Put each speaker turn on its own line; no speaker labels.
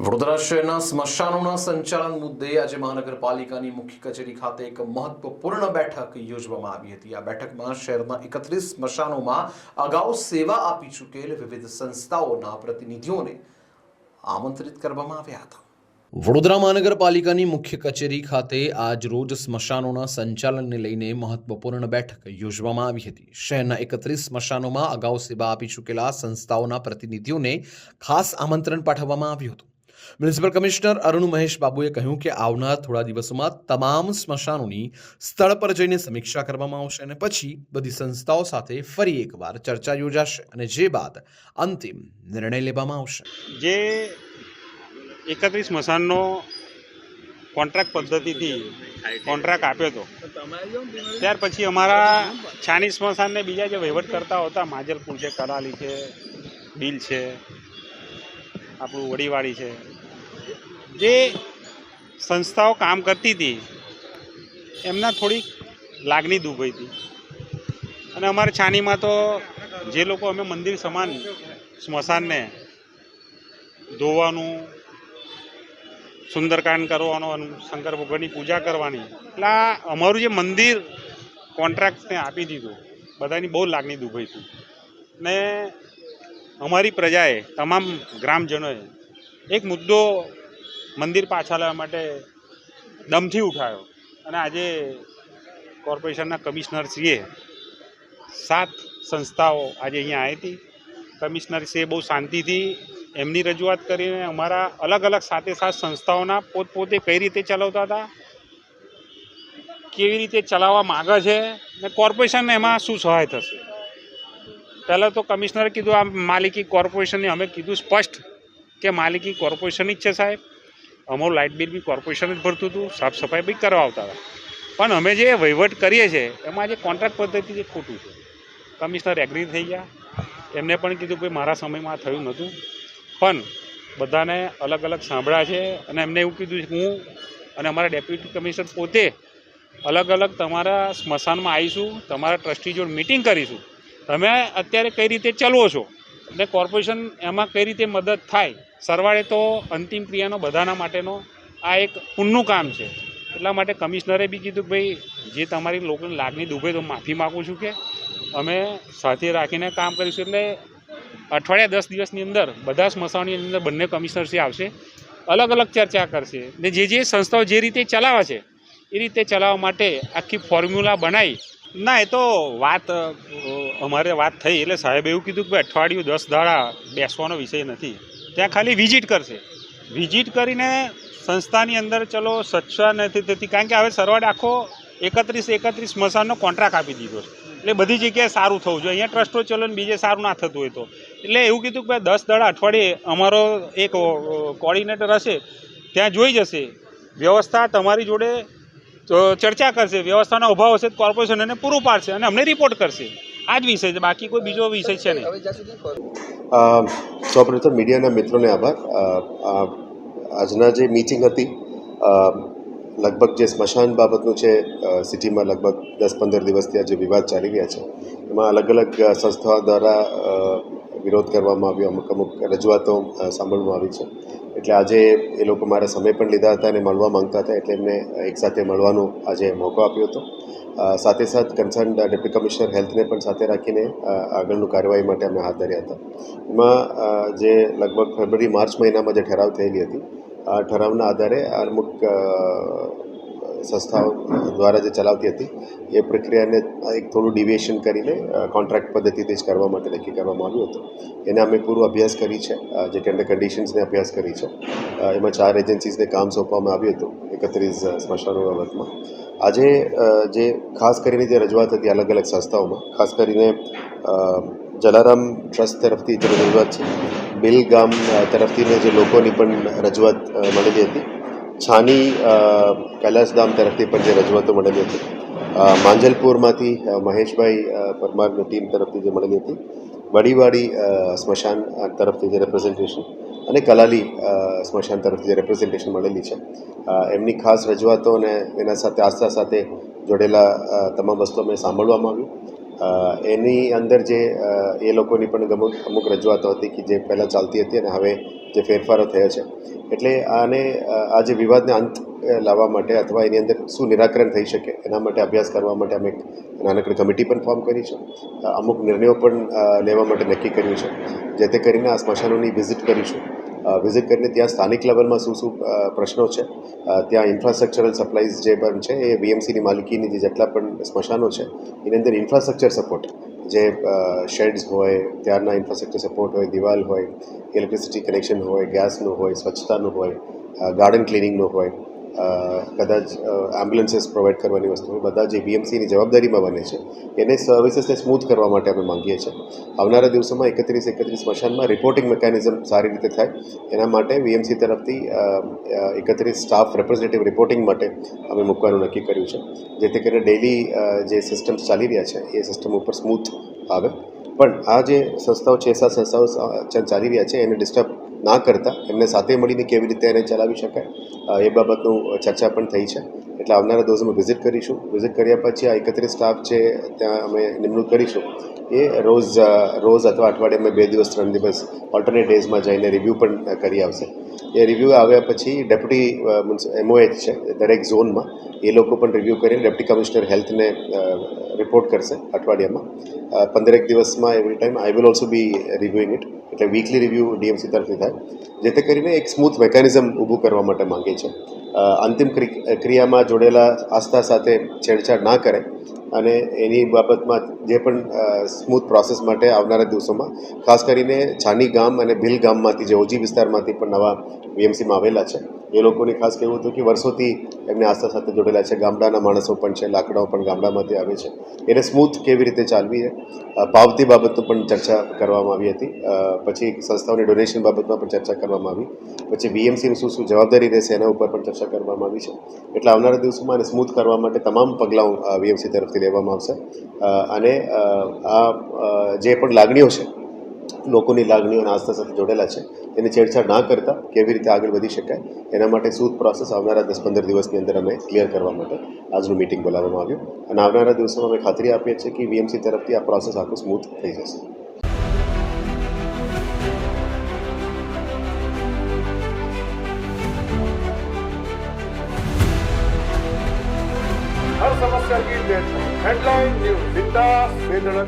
વડોદરા શહેરના સ્મશાનોના સંચાલન મુદ્દે આજે મહાનગરપાલિકાની મુખ્ય કચેરી ખાતે એક મહત્વપૂર્ણ બેઠક યોજવામાં આવી હતી. આ બેઠકમાં શહેરના એકત્રીસ સ્મશાનોમાં અગાઉ સેવા આપી ચૂકેલ વિવિધ સંસ્થાઓના પ્રતિનિધિઓને આમંત્રિત કરવામાં આવ્યા હતા. વડોદરા મહાનગરપાલિકાની મુખ્ય કચેરી ખાતે આજ રોજ સ્મશાનોના સંચાલનને લઈને મહત્વપૂર્ણ બેઠક યોજવામાં આવી હતી. શહેરના એકત્રીસ સ્મશાનોમાં અગાઉ સેવા આપી ચૂકેલા સંસ્થાઓના પ્રતિનિધિઓને ખાસ આમંત્રણ પાઠવવામાં આવ્યું હતું. મ્યુનિસિપલ કમિશનર અરુણ મહેશ બાબુએ કહ્યું કે આવનાર થોડા દિવસોમાં તમામ સ્મશાનોની સ્થળ પર જઈને સમીક્ષા કરવામાં આવશે અને પછી બધી સંસ્થાઓ સાથે ફરી એકવાર ચર્ચા યોજાશે અને જે બાદ અંતિમ નિર્ણય લેવામાં આવશે.
જે એકત્રીસ મસાનનો કોન્ટ્રાક્ટ પદ્ધતિથી કોન્ટ્રાક્ટ આપ્યો હતો. ત્યાર પછી અમારા છાની સ્મશાનને બીજા જે વહીવટ કરતા હતા, માજલપુર છે, કરાલી છે બિલ છે, આપણું વડીવાડી છે, જે સંસ્થાઓ કામ કરતી હતી, એમના થોડીક લાગણી દુભાઈ હતી. અને અમારે છાનીમાં તો જે લોકો અમે મંદિર સમાન સ્મશાનને ધોવાનું સુંદરકાંડ કરવાનો શંકર ભગવાનની પૂજા કરવાની. એટલે અમારું જે મંદિર કોન્ટ્રાક્ટને આપી દીધું, બધાની બહુ લાગણી દુભાઈ હતી. ને અમારી પ્રજાએ, તમામ ગ્રામજનોએ એક મુદ્દો મંદિર પાછા લેવા માટે દમથી ઉઠાવ્યો અને આજે કોર્પોરેશનના કમિશનરશ્રીએ સાત સંસ્થાઓ આજે અહીંયા આવી હતી. કમિશનરશ્રીએ બહુ શાંતિથી એમની રજૂઆત કરીને અમારા અલગ અલગ સાથે સાથ સંસ્થાઓના પોતપોતે કઈ રીતે ચલાવતા હતા? કેવી રીતે ચલાવવા માગે છે? ને કોર્પોરેશનને એમાં શું સહાય થશે? પહેલાં તો કમિશનરે કીધું, આ માલિકી કોર્પોરેશનની, અમે કીધું સ્પષ્ટ કે માલિકી કોર્પોરેશનની જ છે સાહેબ. અમારું લાઇટ બિલ બી કોર્પોરેશન જ ભરતું હતું સાફ સફાઈ બી કરવા આવતા હતા. પણ અમે જે વહીવટ કરીએ છીએ, એમાં જે કોન્ટ્રાક્ટ પદ્ધતિ જે ખોટું છે. કમિશનર એગ્રી થઈ ગયા. એમને પણ કીધું કે મારા સમયમાં થયું નહોતું. પણ બધાને અલગ અલગ સાંભળ્યા છે અને એમને એવું કીધું છે કે હું અને અમારા ડેપ્યુટી કમિશનર પોતે અલગ અલગ તમારા સ્મશાનમાં આવીશું, તમારા ટ્રસ્ટી જોડે મિટિંગ કરીશું. તમે અત્યારે કઈ રીતે ચલવો છો? એટલે કોર્પોરેશન એમાં કઈ રીતે મદદ થાય? સરવાળે તો અંતિમ ક્રિયાનો બધાના માટેનો આ એક પુણનું કામ છે. એટલા માટે કમિશનરે બી કીધું કે ભાઈ, જે તમારી લોકોની લાગણી દુભે તો માફી માગું છું કે અમે સાથે રાખીને કામ કરીશું. એટલે અઠવાડિયા દસ દિવસની અંદર બધા સ્મશાનની અંદર બંને કમિશનરશ્રી આવશે. અલગ અલગ ચર્ચા કરશે. ને જે જે સંસ્થાઓ જે રીતે ચલાવે છે, એ રીતે ચલાવવા માટે આખી ફોર્મ્યુલા બનાવી. ના, એ તો વાત અમારે વાત થઈ એટલે સાહેબે એવું કીધું કે અઠવાડિયું દસ દાડા બેસવાનો વિષય નથી. ત્યાં ખાલી વિઝિટ કરશે. વિઝિટ કરીને સંસ્થાની અંદર ચલો સ્વચ્છતા નથી થતી કારણ કે હવે સરવાળે આખો એકત્રીસ એકત્રીસ મસાનનો કોન્ટ્રાક્ટ આપી દીધો છે. એટલે બધી જગ્યાએ સારું થવું જોઈએ. અહીંયા ટ્રસ્ટો ચલો ને બીજે સારું ના થતું હોય તો. એટલે એવું કીધું કે ભાઈ દસ દાડા અઠવાડિયે અમારો એક કોર્ડિનેટર હશે ત્યાં જોઈ જશે. વ્યવસ્થા તમારી જોડે ચર્ચા કરશે. વ્યવસ્થાનો અભાવ હશે તો કોર્પોરેશન એને પૂરું પાડશે અને અમને રિપોર્ટ કરશે. આ જ વિષય છે. બાકી કોઈ બીજો વિષય છે નહીં.
અ, સૌપ્રથમ મીડિયાના મિત્રોને આભાર. આજના જે મિટિંગ હતી અ, લગભગ જે સ્મશાન બાબતનું છે સિટીમાં લગભગ દસ પંદર દિવસથી આ જે વિવાદ ચાલી રહ્યા છે, એમાં અલગ અલગ સંસ્થાઓ દ્વારા વિરોધ કરવામાં આવ્યો, અમુક અમુક રજૂઆતો સાંભળવામાં આવી છે. એટલે આજે એ લોકો મારા સમય પણ લીધા હતા અને મળવા માંગતા હતા એટલે એમને એકસાથે મળવાનો આજે મોકો આપ્યો હતો. સાથે સાથ કન્સર્ન ડેપ્યુટી કમિશનર હેલ્થને પણ સાથે રાખીને આગળનું કાર્યવાહી માટે અમે હાથ ધર્યા હતા. એમાં જે લગભગ ફેબ્રુઆરી માર્ચ મહિનામાં જે ઠરાવ થયેલી હતી આ ઠરાવના આધારે અમુક સંસ્થાઓ દ્વારા જે ચલાવતી હતી, એ પ્રક્રિયાને એક થોડું ડિવિએશન કરીને કોન્ટ્રાક્ટ પદ્ધતિથી જ કરવા માટે નક્કી કરવામાં આવ્યું હતું. એને અમે પૂરો અભ્યાસ કરી છે જે ટેન્ડર કન્ડિશન્સને અભ્યાસ કરી છે. એમાં ચાર એજન્સીસને કામ સોંપવામાં આવ્યું હતું, એકત્રીસ સ્મશાનો બાબતમાં. આજે જે ખાસ કરીને જે રજૂઆત હતી અલગ અલગ સંસ્થાઓમાં, ખાસ કરીને જલારામ ટ્રસ્ટ તરફથી જે રજૂઆત છે બિલ ગામ તરફથીને જે લોકોની પણ રજૂઆત મળેલી હતી. છાની કૈલાસધામ તરફથી પણ જે રજૂઆતો મળેલી હતી. માંજલપુરમાંથી મહેશભાઈ પરમારની ટીમ તરફથી જે મળેલી હતી. વડીવાડી સ્મશાન તરફથી જે રેપ્રેઝન્ટેશન અને કલાલી સ્મશાન તરફથી જે રેપ્રેઝન્ટેશન મળેલી છે. એમની ખાસ રજૂઆતો અને એના સાથે, આસ્થા સાથે જોડેલા તમામ વસ્તુ અમે સાંભળવામાં આવ્યું એની અંદર જે એ લોકોની પણ અમુક અમુક રજૂઆતો હતી કે જે પહેલાં ચાલતી હતી અને હવે જે ફેરફારો થયા છે. એટલે આને આ જે વિવાદને અંત લાવવા માટે અથવા એની અંદર શું નિરાકરણ થઈ શકે એના માટે અભ્યાસ કરવા માટે અમે એક નાનકડી કમિટી પણ ફોર્મ કરી છે. અમુક નિર્ણયો પણ લેવા માટે નક્કી કર્યું છે. જેથી કરીને આ સ્મશાનોની વિઝિટ કરીશું. વિઝિટ કરીને ત્યાં સ્થાનિક લેવલમાં શું શું પ્રશ્નો છે. ત્યાં ઇન્ફ્રાસ્ટ્રક્ચરલ સપ્લાઈઝ જે પણ છે એ બીએમસીની માલિકીની જે જેટલા પણ સ્મશાનો છે, એની અંદર ઇન્ફ્રાસ્ટ્રક્ચર સપોર્ટ જે શેડ્સ હોય, ત્યારના ઇન્ફ્રાસ્ટ્રક્ચર સપોર્ટ હોય, દિવાલ હોય ઇલેક્ટ્રિસિટી કનેક્શન હોય, ગેસનું હોય, સ્વચ્છતાનું હોય ગાર્ડન ક્લિનિંગનું હોય. કદાચ એમ્બ્યુલન્સીસ પ્રોવાઈડ કરવાની વસ્તુ બધા જે વીએમસીની જવાબદારીમાં બને છે, એને સર્વિસીસને સ્મૂથ કરવા માટે અમે માંગીએ છીએ. આવનારા દિવસોમાં એકત્રીસ એકત્રીસ સ્મશાનમાં રિપોર્ટિંગ મિકેનિઝમ સારી રીતે થાય. એના માટે વીએમસી તરફથી એકત્રીસ સ્ટાફ રિપ્રેઝેન્ટેટિવ રિપોર્ટિંગ માટે અમે મૂકવાનું નક્કી કર્યું છે. જેથી કરીને ડેઇલી જે સિસ્ટમ્સ ચાલી રહ્યા છે, એ સિસ્ટમ ઉપર સ્મૂથ આવે. પણ આ જે સંસ્થાઓ છે સાત સંસ્થાઓ ચાલી રહ્યા છે, એને ડિસ્ટર્બ ના કરતા. એમને સાથે મળીને કેવી રીતે એને ચલાવી શકાય એ બાબતનું ચર્ચા પણ થઈ છે. એટલે આવનારા દિવસોમાં વિઝિટ કરીશું. વિઝિટ કર્યા પછી આ એકત્રીસ સ્ટાફ છે, ત્યાં અમે નિમણૂક કરીશું. એ રોજ રોજ અથવા અઠવાડિયામાં બે દિવસ, ત્રણ દિવસ ઓલ્ટરનેટ ડેઝમાં જઈને રિવ્યૂ પણ કરી આવશે. એ રિવ્યૂ આવ્યા પછી ડેપ્યુટી મીન્સ એમઓએચ છે, દરેક ઝોનમાં એ લોકો પણ રિવ્યૂ કરીને ડેપ્યુટી કમિશનર હેલ્થને રિપોર્ટ કરશે અઠવાડિયામાં. પંદરેક દિવસમાં every time I will also be reviewing it એટલે વીકલી રિવ્યૂ ડીએમસી તરફથી થાય, જેથી કરીને એક સ્મૂથ મેકેનિઝમ ઊભું કરવા માટે માંગે છે. અંતિમ ક્રિ- ક્રિયામાં જોડેલા આસ્થા સાથે છેડછાડ ના કરે અને એની બાબતમાં જે પણ સ્મૂથ પ્રોસેસ માટે આવનારા દિવસોમાં, ખાસ કરીને છાની ગામ અને ભીલ ગામમાંથી જે ઓજી વિસ્તારમાંથી પણ નવા વીએમસીમાં આવેલા છે એ લોકોને ખાસ કહેવું હતું કે વર્ષોથી એમને આસ્થા સાથે જોડેલા છે. ગામડાના માણસો પણ છે, લાકડાઓ પણ ગામડામાંથી આવે છે. એને સ્મૂથ કેવી રીતે ચાલવી છે પાવતી બાબતનું પણ ચર્ચા કરવામાં આવી હતી. પછી સંસ્થાઓની ડોનેશન બાબતમાં પણ ચર્ચા કરવામાં આવી. પછી બીએમસીની શું શું જવાબદારી રહેશે એના ઉપર પણ ચર્ચા કરવામાં આવી છે. એટલે આવનારા દિવસોમાં આને સ્મૂથ કરવા માટે તમામ પગલાં વીએમસી તરફથી લેવામાં આવશે. અને આ જે પણ લાગણીઓ છે લોકોની લાગણીઓ અને આસ્થા સાથે જોડેલા છે એને છેડછાડ ના કરતા કેવી રીતે આગળ વધી શકાય એના માટે સ્મૂથ પ્રોસેસ આવનારા દસ પંદર દિવસની અંદર અમે ક્લિયર કરવા માટે આજનું મિટિંગ બોલાવવામાં આવ્યું અને આવનારા દિવસોમાં અમે ખાતરી આપીએ છીએ કે વીએમસી તરફથી આ પ્રોસેસ આખું સ્મૂથ થઈ જશે
हर समस्या की डेडलाइन हेडलाइन न्यूज बिंदास बेधड़क